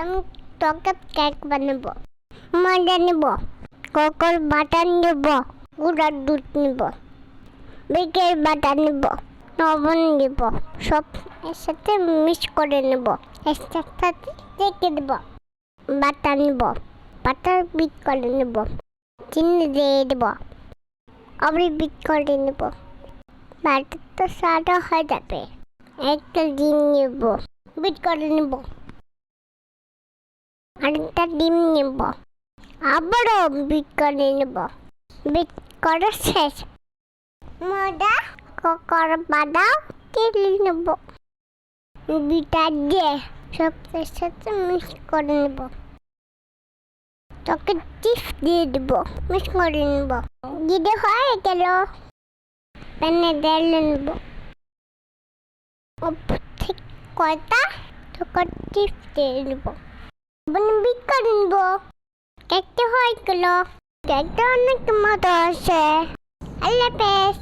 আমি chocolate cake বানাবো মজা নেব, কোকোর বাটার নেব, গুঁড়ার দুধ নেব, বিকেল বাটার নেব, লবণ নেব, সব এর সাথে মিক্স করে নেব এর সাথে রেখে দেব, বাটার নেব, বাটার বিট করে নেব, চিনি দিয়ে দেব আবার বিট করে নেব, বাটার তো সাদা হয়ে যাবে একটা ডিম নেব, বিট করে নেব। আরেকটা ডিম নেব। আবারও বিট করে নেব। বিট করা শেষ। মজা ককর বাদাম তেল নেব। বিটা দিয়ে সবটার সাথে মিক্স করে নেব। তোকে চিপস দিয়ে দেব, মিক্স করে নেব। দিদি হয়ে গেল প্যানে তেল নেব। উপর থেকে কয়টা? তোকে চিপস দিয়ে নেব আপনি বিট করে নেব কেকটা হয়ে গেল কেকটা অনেক মতো আছে আল্লাহ হাফেজ।